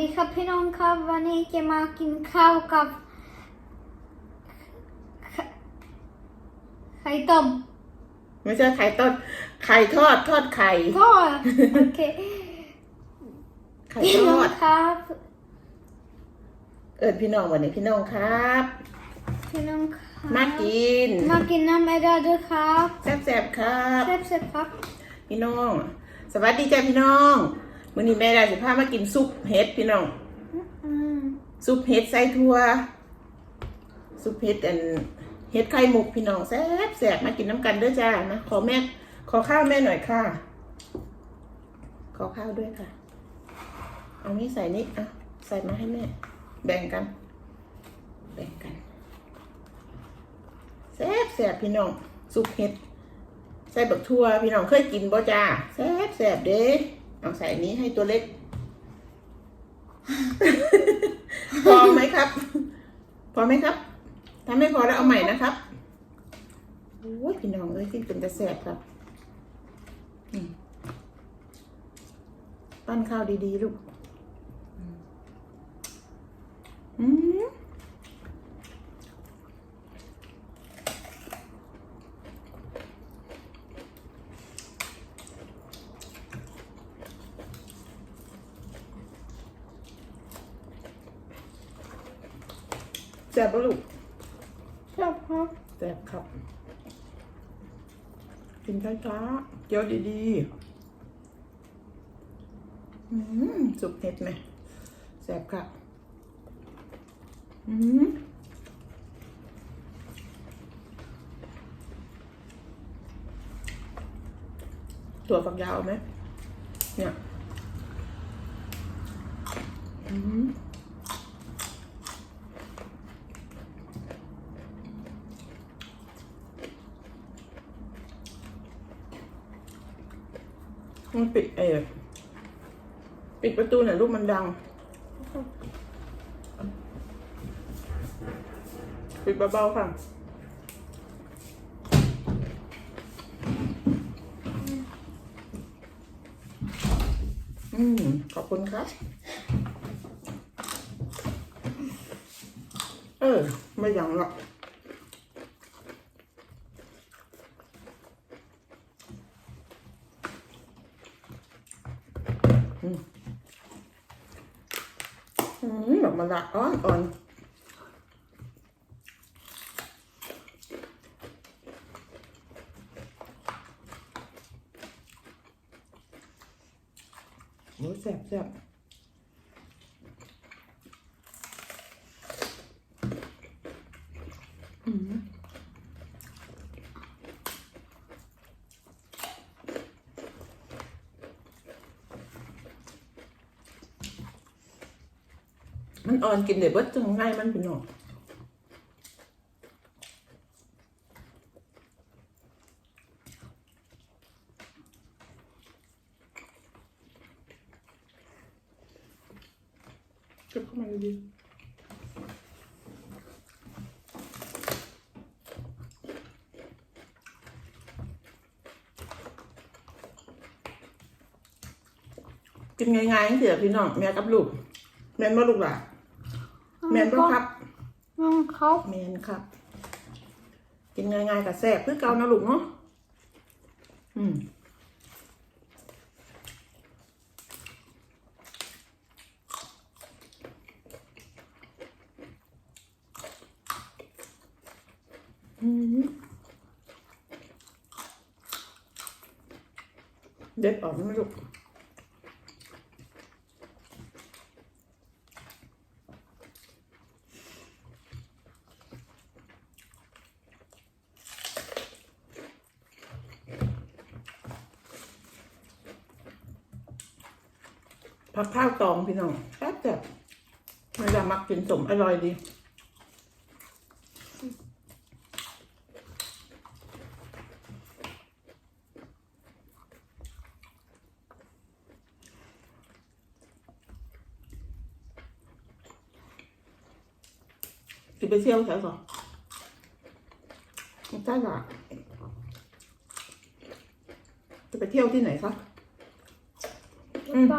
ดีครับพี่น้องครับ วันนี้จะมากินข้าวกับ ไข่ไข่ต้มไม่ใช่ไข่ต้นไข่ทอดทอดไข่ทอดโอเคไข่พี่ทน้องอดครับ เอิญพี่น้องวันนี้พี่น้องครับ พี่น้องครับมากินมากินน้ำไม่ได้ด้วยครับแซ่บๆครับแซ่บๆครับ พี่น้อง สวัสดีจ้าพี่น้อง มื้อนี้แม่ได้สิพามากินซุปเห็ดพี่น้องอืมซุปเห็ดใส่ถั่วซุปเห็ดอันเห็ดไข่มุกพี่น้องแซ่บแซ่บมากินน้ำกันเด้อจ้านะขอแม่ขอข้าวแม่หน่อยค่ะ ขอข้าวด้วยค่ะ เอานี่ใส่นี่อะใส่มาให้แม่ แบ่งกัน แบ่งกันแซ่บแซ่บพี่น้องซุปเห็ดใส่บักทั่วพี่น้องเคยกินบ่จ้าแซ่บแซ่บเด้ เอาใส่อันนี้ให้ตัวเล็ก พอไหมครับ พอไหมครับ ถ้าไม่พอแล้วเอาใหม่นะครับโอ้ยพี่น้องเอ้ยที่เป็นตะแสบครับอืมปั้นข้าวดีๆลูก อืม ซ่บปะลูกแซ่บครับแซ่บครับ กินช้าๆเคี้ยวดีๆ อืมสุกเห็ดไหมแซ่บครับ อืมตัวฝักยาวเอาไหมเนี่ย อืม มันปิดเออปิดประตูหน่อยลูกมันดัง ปิดเบาๆค่ะ อืม ขอบคุณครับ เออ ไม่ยังหรอกอืมอื มดอกมะระอ่อนอ่อนโอ้ยแซ่บแซ่บ อ่อนกินเดี๋ยวเบิดจังง่ายมันเป็นหนอกเก็บเข้ามาดีกินง่ายๆเสียพี่น้องแม่กับลูกแม่นบ่ลูกหล่ะ แม่นบ่ครับน้องครับแมนครับ กินง่ายๆกับแซ่บคือเก่านะลูกเนาะอืมอืมเด็ดออกไหมลูก ผักข้าวตองพี่น้องแซ่บแบบเวลามักกินสมอร่อยดีจะไปเที่ยวแถวก่อนใช่ค่ะจะไปเที่ยวที่ไหนคะ อืมไป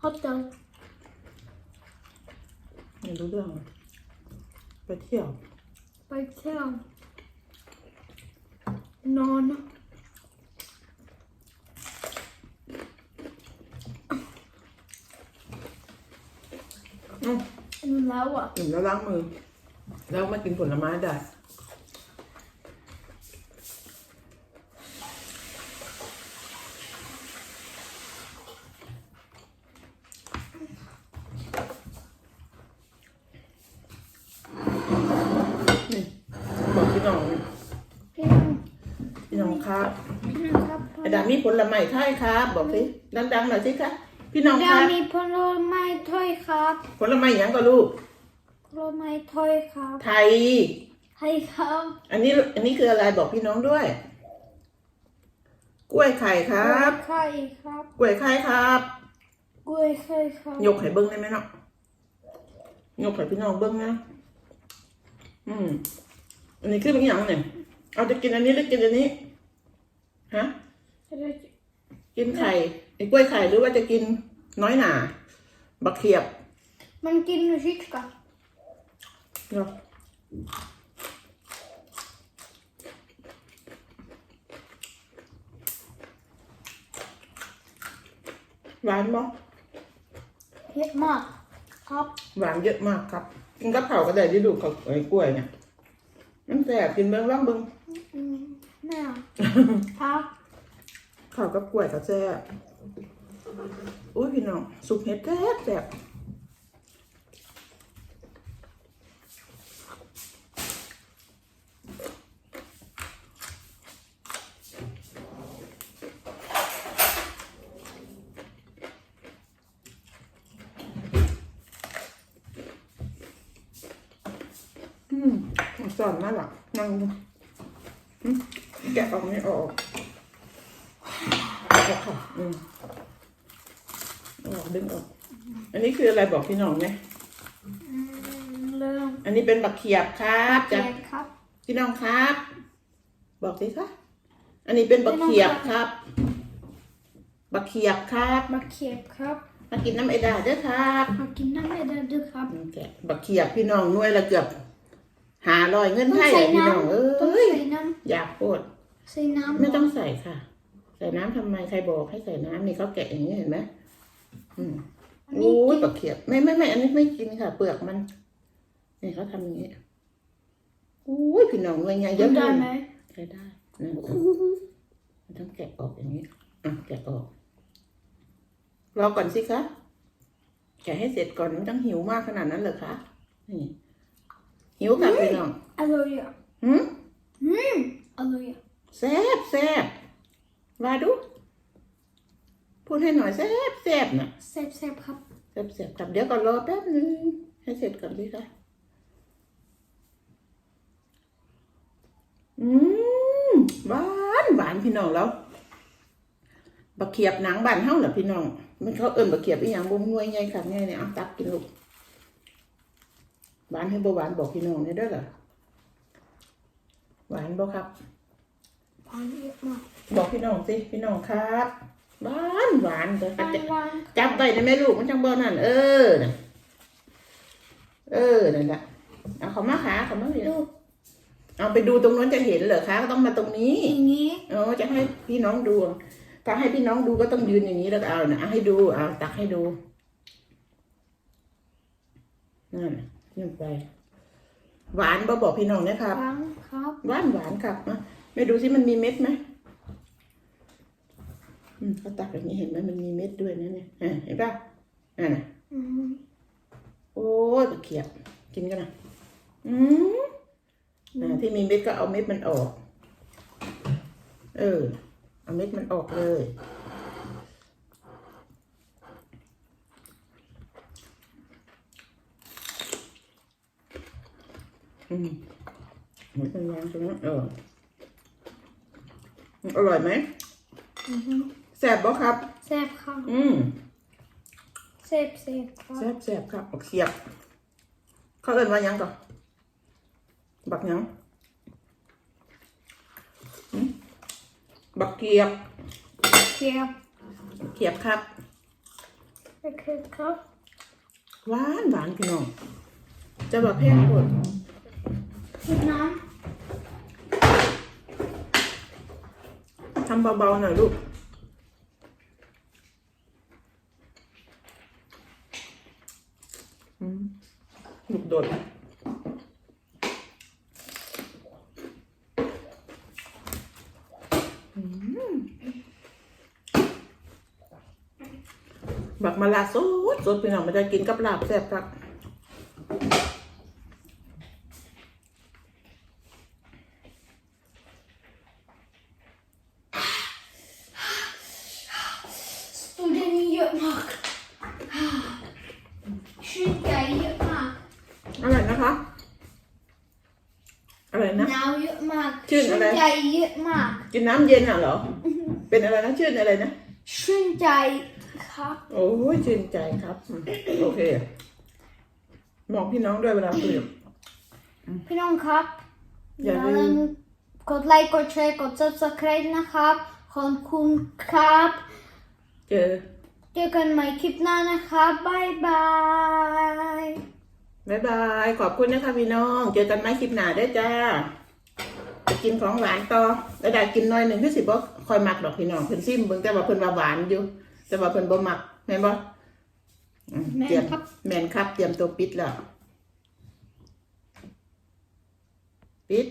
ฮอตดอกไม่รู้เรื่องเลยไปเที่ยว ไปเที่ยวนอนอืม แล้วอะ อิ่มแล้วล้างมือ แล้วมากินผลไม้ได้นี่บอกพี่น้อง พี่น้อง พี่น้องครับ พี่น้องครับ ไอ้ ดามีผลไม้ไทยครับบอกสิดังๆหน่อยสิคะพี่น้องคดารับมีผลไม้ถ้อยครับผลไม้หยังก็ลูก ผลไม้ถ้อยครับไทยให้ครับอันนี้อันนี้คืออะไรบอกพี่น้องด้วย กล้วยไข่ครับ ไข่ครับกล้วยไข่ครับ กล้วยไข่ครับยกให้เบิ้งได้ไหมเนาะยกให้พี่น้องเบิ้งนะอืมอันนี้คือเป็นอย่างเนี่ยเอาจะกินอันนี้หรือกินอันนี้ฮะ กินไข่ไอ้กล้วยไข่หรือว่าจะกินน้อยหนาบักเขียบมันกินชิคกับเนาะหวานบ่เผ็ดมากครับหวานเยอะมากครับ กินกับเผาวก็ได้ที่ดูเขาไอ้กล้วยเนี่ยมันแสบกินเบิ้งร่องเบิ้งอืมแม่ครับ ข้าวกับกล้วยก็แซ่บอุ้ยพี่น้องสุกเห็ดแซ่บแซ่บอืมสอนมาหรอนั่งแกะออกไม่ออก ออกค่ะอืมออกดึงออก อันนี้คืออะไรบอกพี่น้องไหมอืมเริ่มอันนี้เป็นบักเขียบครับแจากกครับพี่น้องครับ บอกสิคะอันนี้เป็นบักเขียบครับ บักเขียบครับ มาเขียบครับ มากินน้ำไอดาเด้อครับ มากินน้ำไม่ได้ด้วยครับอืมแกะบักเขียบพี่น้องหน่วยละเกือบหาลอยเงินต้อไทยใส่อะพี่น้องน้ำเอต้อง้ยใส่น้อยากโคตรำใส่น้ำไม่ต้องใส่ค่ะ ใส่น้ำทำไมใครบอกให้ใส่น้ำนี่เขาแกะอย่างนี้เห็นไหมอืมอันนี้โอ้ยกินบักเขียบไม่ไม่ไม่อันนี้ไม่กินค่ะ เปลือกมันนี่เขาทำอย่างนี้โอ้ยพี่น้องเลยไงเยกิอะนได้ไหมใช้ได้นั่นมันต้องแกะออกอย่างนี้อะแกะออกรอก่อนสิคะแกะให้เสร็จก่อนไม่ต้องหิวมากขนาดนั้นเลยคะนี่หิวค่ะพี่น้องอร่อยอะหืมอืมอร่อยอะแซ่บแซ่บ ว่าดู พูดให้หน่อยแซ่บแซ่บน่ะแซ่บๆครับแซ่บแซ่บกลับเดี๋ยวก่อนรอแป๊บนึงให้เสร็จก่อนสิคะอืมหวานหวานพี่น้องแล้วบักเขียบหนังบานเฮาเหรอพี่น้องมันเขาเอิ่นบักเขียบอีหยังบ่มนวยใหญ่ค่ะไงเนี่ยเอาตักกินลูกหวานให้บ่หวานบอกพี่น้องนี่เด้อเหรอหวานบ่ครับหวานเยอะมาก บอกพี่น้องสิพี่น้องครับหวานหวานจะหวานหวานจับไปได้ไหมลูกมันจังบ่นั่นเออน่ะเออนั่นแหละเอาเขามาขาเขามาเลยดูเอาไปดูตรงนู้นจะเห็นเหรอคะก็ต้องมาตรงนี้อย่างนี้เออจะให้พี่น้องดูถ้าให้พี่น้องดูก็ต้องยืนอย่างนี้แล้วก็เอานะเอาให้ดูเอาตักให้ดูนั่นน่ะนี่ไป หวานบ่บอกพี่น้องเนะครับหวานครับหวานหวานครับมาไม่ดูสิมันมีเม็ดไหมอืม เขาตักอย่างนี้เห็นไหมมันมีเม็ดด้วยนะเนี่ยอะเห็นป่ะอะนะอืมโอ้ยตะเขียบกินกันนะอืมอ่าที่มีเม็ดก็เอาเม็ดมันออก เออ เอาเม็ดมันออกเลยอืมเหมือนเป็นยางตรงนั้นเอออร่อยไหมอือฮึ แซ่บบ่ครับ แซ่บครับอืมแซ่บแซ่บครับแซ่บแซ่บครับบักเขียบ เขาเอิ้นว่าหยังก่อนบักหยังหืมบักเขียบเขียบเขียบครับไปโอเคครับหวานหวานพี่น้อง จะแบบแพงหมดกินน้ทำเบาๆหน่อยลูก อืมลูกโดดอืมบัก มาลาสดสดพี่น้องมันจะกินกับลาบแซ่บครับำสตูดิโอเยอะมากชื่นใจเยอะมากอะไรนะคะอะไรนะ หนาวเยอะมากชื่นอะไร ใจเยอะมาก กินน้ำเย็นอะเหรอ เป็นอะไรนะชื่นอะไรนะ ชื่นใจ ครับ โอ้ยชื่นใจครับอืมโอเคมองพี่น้องด้วยเวลาคุย พี่น้องครับอย่าลืม กดไลค์กดแชร์กด subscribe นะครับ ขอบคุณครับ เจอเจอกันใหม่คลิปหน้านะครับบายบายบ๊ายบาย ขอบคุณนะคะพี่น้อง เจอกันไหมคลิปหน้าได้อจ้าไปกินของหวานต่อแล้วได้กินหน้อยหนึ่งคือสิบ่คอยมักดอกพี่น้องเพิ่นซิมเบิ่งแต่ว่าเพิ่นว่าหวานอยู่ แต่ว่าเพิ่นบ่มักแม่นบ่อืมแม่นเตรียมครับ แม่นครับ เตรียมตัวปิดแล้ว ปิด